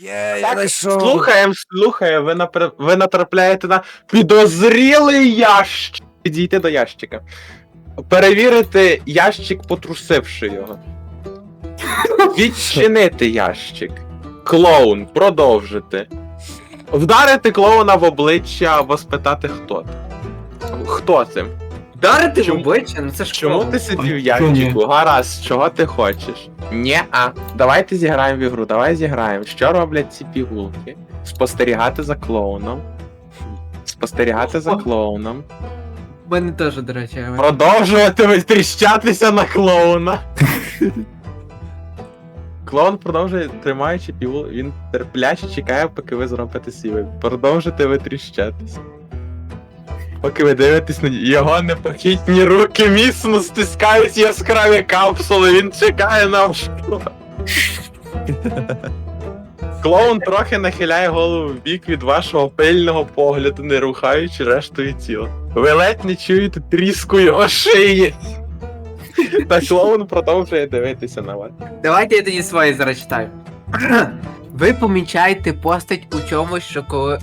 Є, я Так, знайшов. Слухаємо, слухаємо, ви, напр... ви натрапляєте на підозрілий ящик. Підійти до ящика. Перевірити ящик, потрусивши його. Відчинити ящик. Клоун, продовжити. Вдарити клоуна в обличчя або спитати хто ти. Хто це? Вдарити в Чому- обличчя? Ну це ж Чому ти сидів ні? ящику? Гаразд, чого ти хочеш? Нє, а. Давайте зіграємо в ігру, давай зіграємо. Що роблять ці пігулки? Спостерігати за клоуном. Спостерігати за клоуном. У мене теж, до речі. але- Продовжувати витріщатися на клоуна. Клоун продовжує тримаючи пігул, він терпляче чекає, поки ви зробите свій вибір. Продовжуйте витріщатися. Поки ви дивитесь на його непохитні руки міцно стискають яскраві капсули, він чекає на ваш. Клоун трохи нахиляє голову в бік від вашого пильного погляду, не рухаючи рештою тіла. Ви ледь не чуєте тріску його шиї. Та клоун продовжує дивитися на вас. Давайте я тоді своє зараз читаю. Ви помічаєте постать у чомусь, що коли.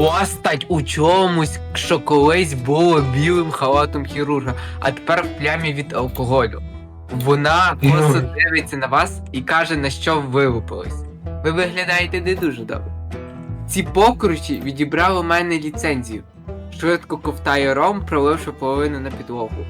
Постать у чомусь, що колись було білим халатом хірурга, а тепер в плямі від алкоголю. Вона косо Ой. дивиться на вас і каже, на що вилупились. Ви виглядаєте не дуже добре. Ці покручі відібрали у мене ліцензію. Швидко ковтає ром, проливши половину на підлогу.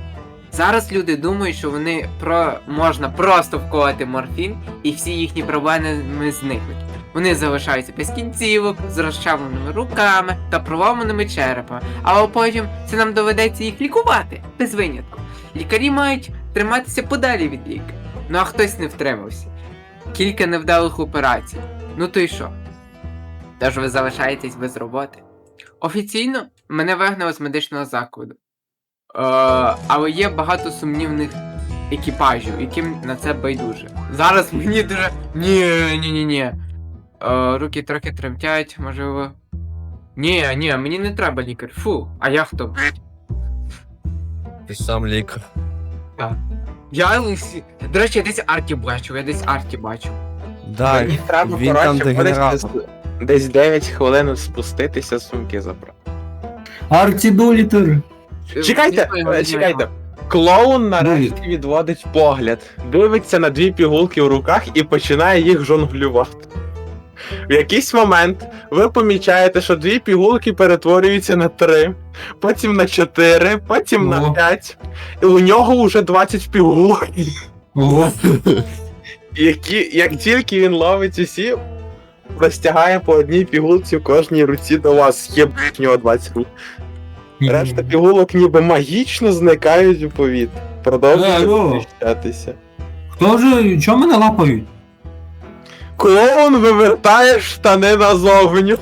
Зараз люди думають, що вони про можна просто вколоти морфін, і всі їхні проблеми зникнуть. Вони залишаються без кінцівок, з розчавленими руками та проломаними черепами, але потім це нам доведеться їх лікувати без винятку. Лікарі мають триматися подалі від ліки. Ну а хтось не втримався. Кілька невдалих операцій. Ну то й що? Тож ви залишаєтесь без роботи. Офіційно мене вигнали з медичного закладу. Е, але є багато сумнівних екіпажів, яким на це байдуже. Зараз мені дуже. Ні, ні, ні, ні. Е, руки трохи тремтять, можливо. Ні, ні, мені не треба лікар. Фу, а я хто? Ти сам лікар. Я лисі. До речі, я десь арті бачу, я десь арті бачу. Да, Мені треба, він там десь, десь 9 хвилин спуститися, сумки забрати. Артідолітер. Чекайте, Ніхто його не е, чекайте. знає. Клоун нарешті відводить погляд, дивиться на дві пігулки в руках і починає їх жонглювати. В якийсь момент ви помічаєте, що дві пігулки перетворюються на три, потім на чотири, потім на Ого. п'ять. І у нього вже 20 пігулок. Які, як тільки він ловить усі, простягає по одній пігулці в кожній руці до вас. Є в нього 20 рук. Решта пігулок ніби магічно зникають у повітрі. Е, Продовжують захищатися. Хто ж, чого мене лапають? Клоун вивертає штани назовню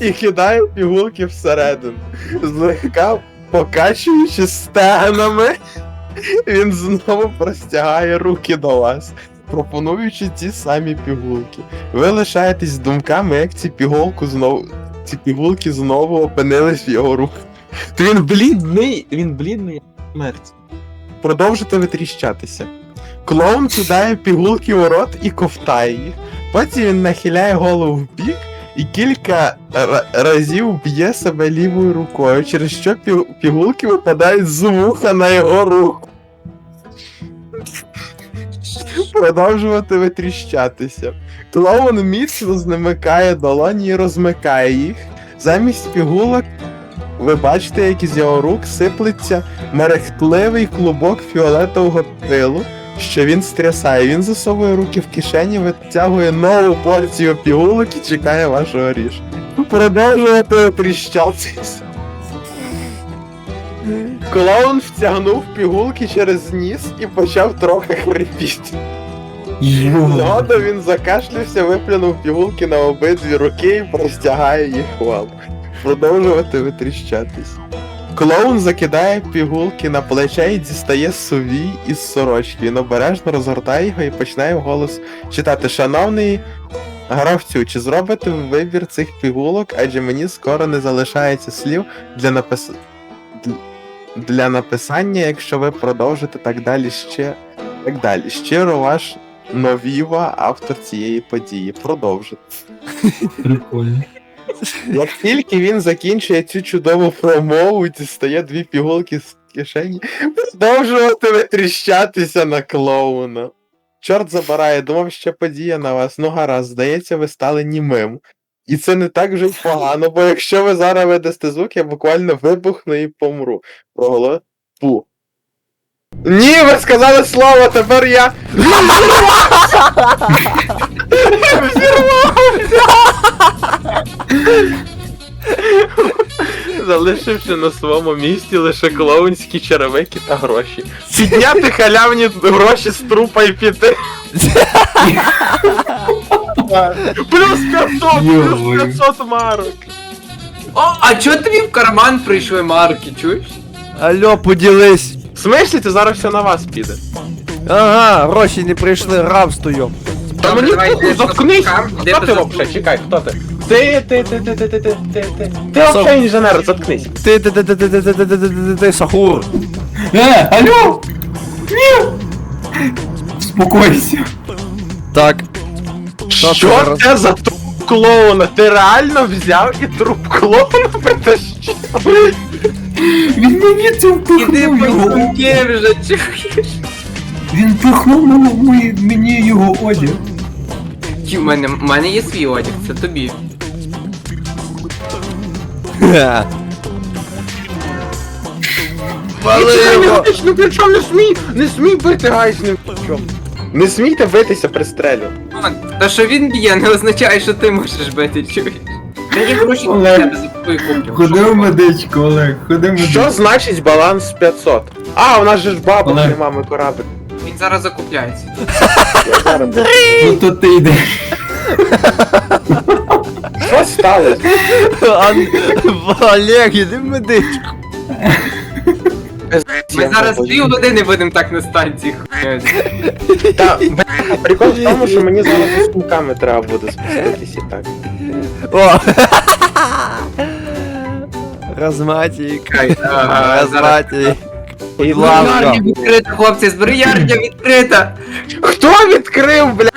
і кидає пігулки всередину, злегка покачуючи стегнами, він знову простягає руки до вас, пропонуючи ті самі пігулки. Ви лишаєтесь думками, як ці пігулки знову. Ці пігулки знову опинились в його руках. То він блідний, він блідний як смерть. Продовжуйте витріщатися. Клоун кидає пігулки у рот і ковтає їх. Потім він нахиляє голову в бік і кілька ра- разів б'є себе лівою рукою, через що пі- пігулки випадають з вуха на його руку. Продовжувати витріщатися. Клоун міцно знемикає долоні і розмикає їх. Замість пігулок ви бачите, як із його рук сиплеться мерехтливий клубок фіолетового пилу, що він стрясає. Він засовує руки в кишені, витягує нову порцію пігулок і чекає вашого рішення. Продовжуєте тріщатися. Клоун втягнув пігулки через ніс і почав трохи хрипіти. Згодом він закашлявся, виплюнув пігулки на обидві руки і простягає їх вам. Продовжувати витріщатись. Клоун закидає пігулки на плече і дістає сувій із сорочки. Він обережно розгортає його і починає вголос читати. Шановний гравцю, чи зробите ви вибір цих пігулок, адже мені скоро не залишається слів для напис... для написання, якщо ви продовжите так далі ще. Так далі. Щиро ваш Новіва, автор цієї події. Продовжуй. Прикольно. Як тільки він закінчує цю чудову промову, дістає дві пігулки з кишені, продовжуватиме тріщатися на клоуна. Чорт забирає, думав, що подія на вас. Ну гаразд, здається, ви стали німим. І це не так вже й погано, бо якщо ви зараз видасте звук, я буквально вибухну і помру. Проголо. Пу. Ні, ви сказали слово, тепер я. Залишивши на своєму місці лише клоунські черевики та гроші. Підняти халявні гроші з трупа і піти. Плюс 500, плюс 500 марок. О, а чого тобі в карман прийшли марки, чуєш? Алло, поділись. В смислі, це зараз все на вас піде. Ага, гроші не прийшли, рабство йом. Та мені похуй, заткнись! Хто ти вообще? Чекай, хто ти? Ти, ти, ти, ти, ти, ти, ти, ти, ти. Ти вообще інженер, заткнись. Ти ти ти ти ти ти ти ти ти ти ти ти сахур. Е, алло! Ні! Спокойся. Так. Що Що це за труп клоуна? Ти реально взяв і труп клоуна притащив? Він мені це Іди впихнув його. стінки вже, чуєш? Він мені- мені його одяг. Ті, в мене, в мене є свій одяг, це тобі. Вали не його. ну при чому не смій? Не смій бити гайсним. Не смійте битися при стрелю. Та що він б'є, не означає, що ти можеш бити, чуєш? Та є гроші для Олег, тебе за твою куплю. Ходи в медичку, Олег, ходи в Що значить баланс 500? А, у нас же ж бабок Олег. нема, ми корабль. Він зараз закупляється. Ну то ти йдеш. Що сталося? Олег, іди в медичку. Ми зараз дві години будемо так на станції хуяти. Та, прикол в тому, що мені зараз з кулками треба буде спуститися і так. О. Зараз. Розматік. І ласка. Зброярня відкрита, хлопці, зброярня відкрита! Хто відкрив, бля?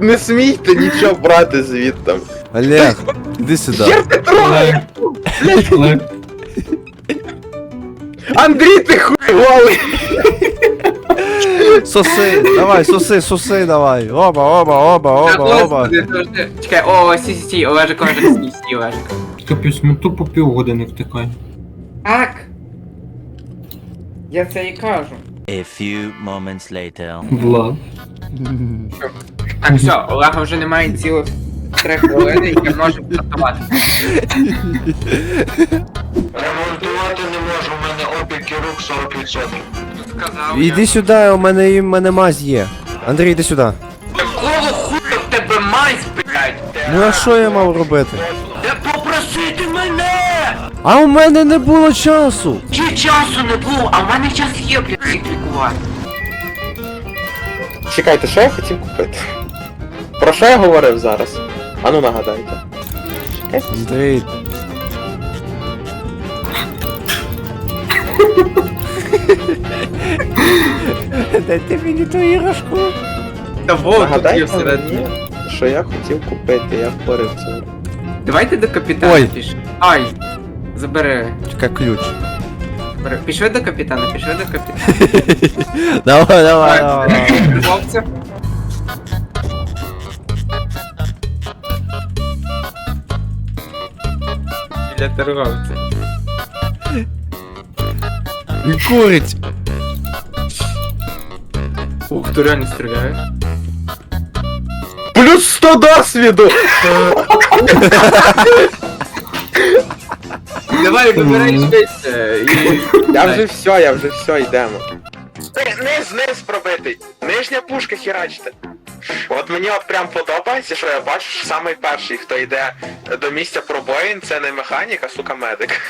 Не смійте нічого брати звідти. Олег, іди сюди. Хер ти трогай! Олег. Андрій, ти хуй голий! Соси, давай, соси, соси, давай. Оба, оба, оба, оба, оба. завжди- Чекай, о, сі, сі, сі, Олежик, Олежик, стій, стій, Олежик. Капець, ми тупо півгодини втикаємо. Так. Я це і кажу. A few moments later. Влад. Так, все, Олега вже немає цілих три хвилини, і я можу стартувати. Ремонтувати не можу, у мене опіки рук 40%. Сказав Іди сюди, у мене, у мене мазь є. Андрій, іди сюди. Якого хуя в тебе мазь, блядь? Ну а що я мав робити? А у мене не було часу. Чи часу не було, а в мене час є, блядь, їх лікувати. Чекайте, що я хотів купити? Про що я говорив зараз? Ану нагадайте. Чекайте. Андрій. Дайте мені ту іграшку. Та во, тут є Нагадайте всередині. мені, що я хотів купити, я впорив це. Давайте до капітана Ой. пішли. Ай! Забери. Чекай, ключ. Забери. Пішли до капітана, пішли до капітана. Давай, давай, давай. давай. Хлопці. Для торговця. Він курить. Ух, хто реально стріляє? Плюс 100 досвіду! Давай, вибирай швидше. і- Я вже все, я вже все, йдемо. Низ, низ пробитий. Нижня пушка херачте. От мені от прям подобається, що я бачу, що самий перший, хто йде до місця пробоїн, це не механік, а сука медик.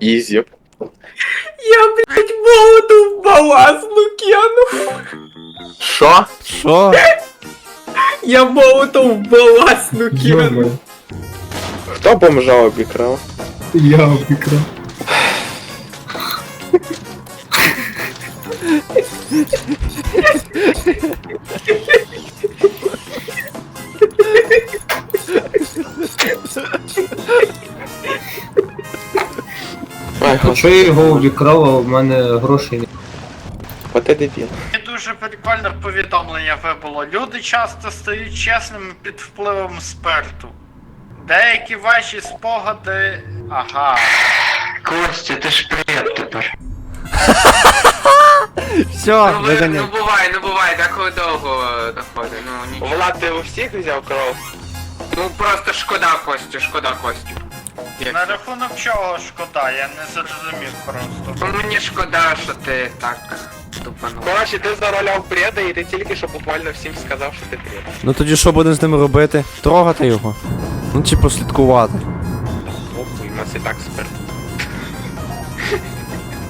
Ізі. Я, блядь, молоту в баласну кинув. Що? Що? Я молоту в баласну кинув. Йома. Хто бомжа обікрав? Я обікрав. Ай, А що я його обікрав, а в мене грошей не. От ти дебіл. Мені дуже прикольне повідомлення вибуло. Люди часто стають чесними під впливом спирту. Деякі ваші спогади. Ага. Костя, ти ж привіт тепер. Все, Ну, ви, виганяй. ну буває, ну буває, так довго доходить, ну нічого. Влад, ти у всіх взяв кров? Ну просто шкода Костю, шкода Костю. Як На рахунок чого шкода, я не зрозумів просто. Ну мені шкода, що ти так тупанув. Коротше, ти зароляв преда і ти тільки що буквально всім сказав, що ти пред. Ну тоді що будемо з ним робити? Трогати його? Ну чи послідкувати? Охуй, у нас і так спирт.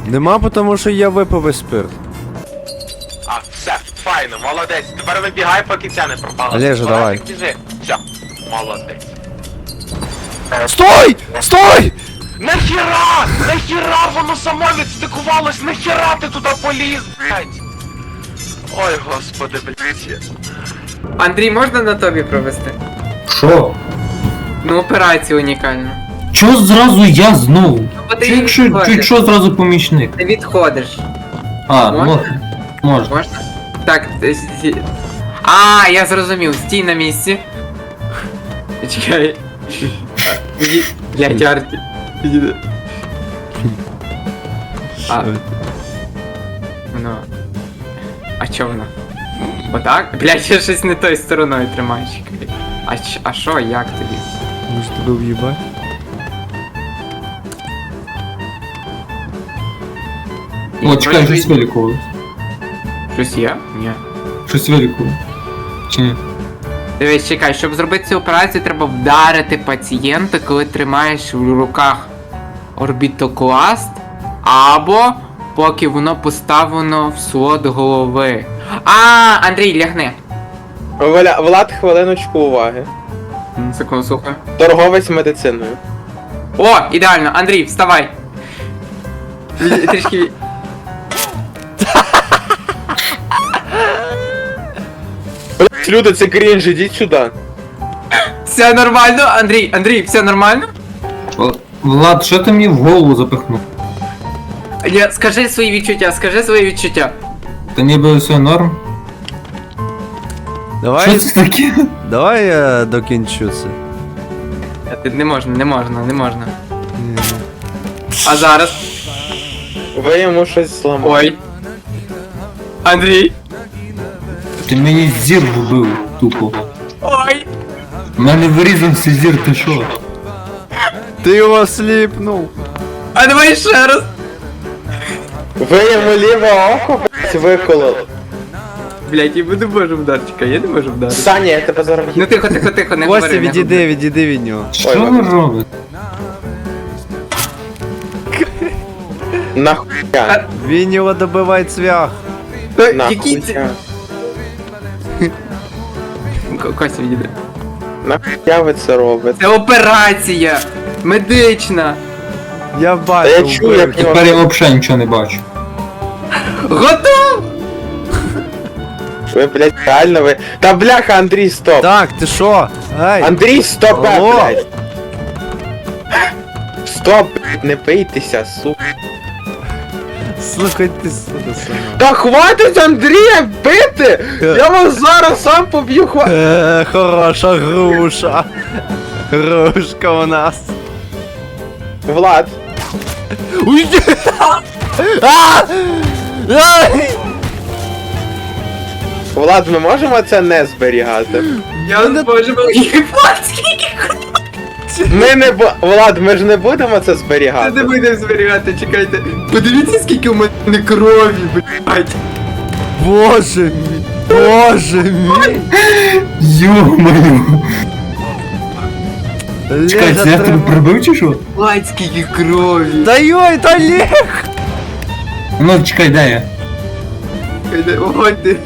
Нема, тому що я випив весь спирт. А, все, файно, молодець. Тепер вибігай, поки ця не пропала. Олеже, давай. Біжи. Все, молодець. Стой! Стой! Нахіра! Нахіра воно само відстикувалось! Нахіра ти туди поліз, блядь! Ой, господи, блядь. Андрій, можна на тобі провести? Що? Ну операцію унікальну. Чого зразу я знову? Ну, бо ти Чи якщо, зразу помічник? Ти відходиш. А, Можна? можна. Можна. Можна? Так, ти сі- А, я зрозумів, стій на місці. Чекай. Іди, блядь, Арті. Іди. А. Ну. А чо воно? Отак? Блядь, я щось не тою стороною тримаю, чекай. А ч- а що, як тобі? Може тебе в'їбать? О, чекай, щось вилікувалось. Щось є? Ні. Щось вилікувалось. Чи ні? Дивись, чекай, щоб зробити цю операцію, треба вдарити пацієнта, коли тримаєш в руках орбітокласт, або поки воно поставлено в слот голови. А, Андрій, лягни. Вля... Влад, хвилиночку уваги. М, Секунду, слухай. Торговець медициною. О, ідеально, Андрій, вставай. Трішки. Блядь, люди, це крінж, ідіть сюди. Все нормально, Андрій, Андрій, все нормально? О, Влад, що ти мені в голову запихнув? Я, скажи свої відчуття, скажи свої відчуття. Та ніби все норм. Давай, Що це таке? давай я докінчу це. Ти- Не можна, не можна, не можна. А зараз. Ви йому щось зламали. Ой. Андрій. Ти мені зір вбив, тупо. Ой. У мене вирізався зір, ти що? Ти його сліпнув. А давай ще раз. Ви йому ліве око, блядь, викололи. Блять, я не можу вдарити, чекай, я не можу вдарити. Саня, я тебе зараз Ну тихо, тихо, тихо, не Костя, говори. не відійди, відійди від нього. Що Ой, ви ладно. робите? нахуя. Він його добиває цвях. говори. Та, Нахуя. Який це? К- Костя, відійди. Нахуя ви це робите? Це операція! Медична! Я Та бачу. я чую, як Тепер я взагалі нічого не бачу. Готов! ви, блядь, реально ви. Та бляха, Андрій, стоп! Так, ти що? Ай! Андрій, стоп, Алло. блядь! Стоп, блядь, не бийтеся, сука. Слухай ти сюди сама. Та хватить Андрія бити! Я вас зараз сам поб'ю, хва... Е, хороша груша. Грушка у нас. Влад, Уйди! А! Ай! Влад, ми можемо це не зберігати? Я не можу Єбать, скільки Ми не бо... Влад, ми ж не будемо це не зберігати. будемо зберігати, чекайте. Подивіться, скільки у мене крові, блять. Боже мій! Боже мій! Йо-моє. Чекай, це я тебе треба- прибив чи що? Бать, скільки крові. Та йой, та Олег! Ну, чекай, де я? Ой, ти-